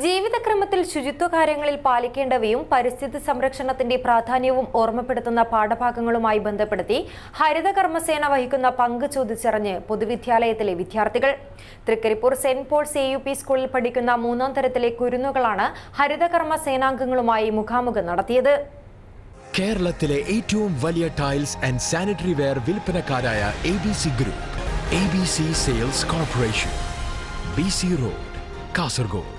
ജീവിതക്രമത്തിൽ ശുചിത്വ കാര്യങ്ങളിൽ പാലിക്കേണ്ടവയും പരിസ്ഥിതി സംരക്ഷണത്തിന്റെ പ്രാധാന്യവും ഓർമ്മപ്പെടുത്തുന്ന പാഠഭാഗങ്ങളുമായി ബന്ധപ്പെടുത്തി ഹരിത കർമ്മസേന വഹിക്കുന്ന പങ്ക് ചോദിച്ചറിഞ്ഞ് പൊതുവിദ്യാലയത്തിലെ വിദ്യാർത്ഥികൾ. Thrikaripur saint Paul's A U P സ്കൂളിൽ പഠിക്കുന്ന മൂന്നാം തരത്തിലെ കുരുന്നുകളാണ് ഹരിതകർമ്മ സേനാംഗങ്ങളുമായി മുഖാമുഖം നടത്തിയത്. കേരളത്തിലെ ഏറ്റവും വലിയ tiles and sanitary ware വിൽപ്പനക്കാരായ A B C group A B C sales corporation B C road Kasaragod.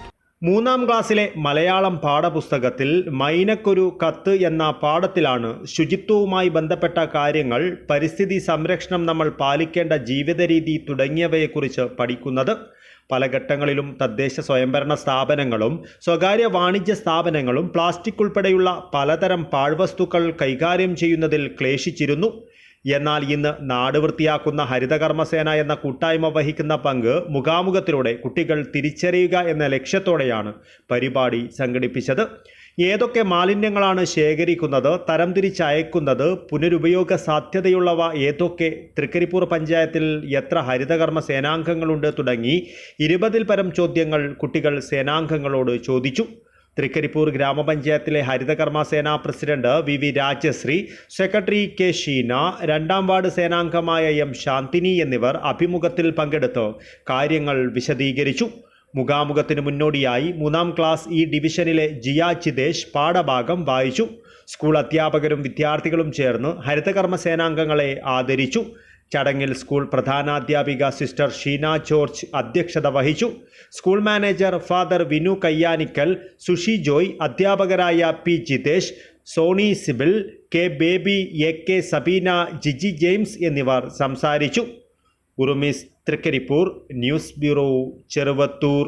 മൂന്നാം ക്ലാസ്സിലെ മലയാളം പാഠപുസ്തകത്തിൽ മൈനക്കൊരു കത്ത് എന്ന പാഠത്തിലാണ് ശുചിത്വവുമായി ബന്ധപ്പെട്ട കാര്യങ്ങൾ പരിസ്ഥിതി സംരക്ഷണം നമ്മൾ പാലിക്കേണ്ട ജീവിതരീതി തുടങ്ങിയവയെക്കുറിച്ച് പഠിക്കുന്നത്. പല ഘട്ടങ്ങളിലും തദ്ദേശ സ്വയംഭരണ സ്ഥാപനങ്ങളും സ്വകാര്യ വാണിജ്യ സ്ഥാപനങ്ങളും പ്ലാസ്റ്റിക് ഉൾപ്പെടെയുള്ള പലതരം പാഴ്വസ്തുക്കൾ കൈകാര്യം ചെയ്യുന്നതിൽ ക്ലേശിച്ചിരുന്നു. എന്നാൽ ഇന്ന് നാട് വൃത്തിയാക്കുന്ന ഹരിതകർമ്മസേന എന്ന കൂട്ടായ്മ വഹിക്കുന്ന പങ്ക് മുഖാമുഖത്തിലൂടെ കുട്ടികൾ തിരിച്ചറിയുക എന്ന ലക്ഷ്യത്തോടെയാണ് പരിപാടി സംഘടിപ്പിച്ചത്. ഏതൊക്കെ മാലിന്യങ്ങളാണ് ശേഖരിക്കുന്നത് തരംതിരിച്ചയക്കുന്നത് പുനരുപയോഗ സാധ്യതയുള്ളവ ഏതൊക്കെ തൃക്കരിപ്പൂർ പഞ്ചായത്തിൽ എത്ര ഹരിതകർമ്മ സേനാംഗങ്ങളുണ്ട് തുടങ്ങി ഇരുപതിൽ പരം ചോദ്യങ്ങൾ കുട്ടികൾ സേനാംഗങ്ങളോട് ചോദിച്ചു. തൃക്കരിപ്പൂർ ഗ്രാമപഞ്ചായത്തിലെ ഹരിതകർമ്മ സേനാ president V V Rajashree secretary K Sheena രണ്ടാം വാർഡ് സേനാംഗമായ എം ശാന്തിനി എന്നിവർ അഭിമുഖത്തിൽ പങ്കെടുത്ത് കാര്യങ്ങൾ വിശദീകരിച്ചു. മുഖാമുഖത്തിന് മുന്നോടിയായി മൂന്നാം ക്ലാസ് ഇ ഡിവിഷനിലെ ജിയ ചിതേഷ് പാഠഭാഗം വായിച്ചു. സ്കൂൾ അധ്യാപകരും വിദ്യാർത്ഥികളും ചേർന്ന് ഹരിതകർമ്മ സേനാംഗങ്ങളെ ആദരിച്ചു. ചടങ്ങിൽ സ്കൂൾ പ്രധാനാധ്യാപിക സിസ്റ്റർ ഷീന ജോർജ് അധ്യക്ഷത വഹിച്ചു. School manager father Vinu Kayyanickal Sushi Joy അധ്യാപകരായ P Jithesh Soni Sibil K Baby A K Sabeena Jiji James എന്നിവർ സംസാരിച്ചു. Urumis Thrikaripur news bureau Cheruvathur.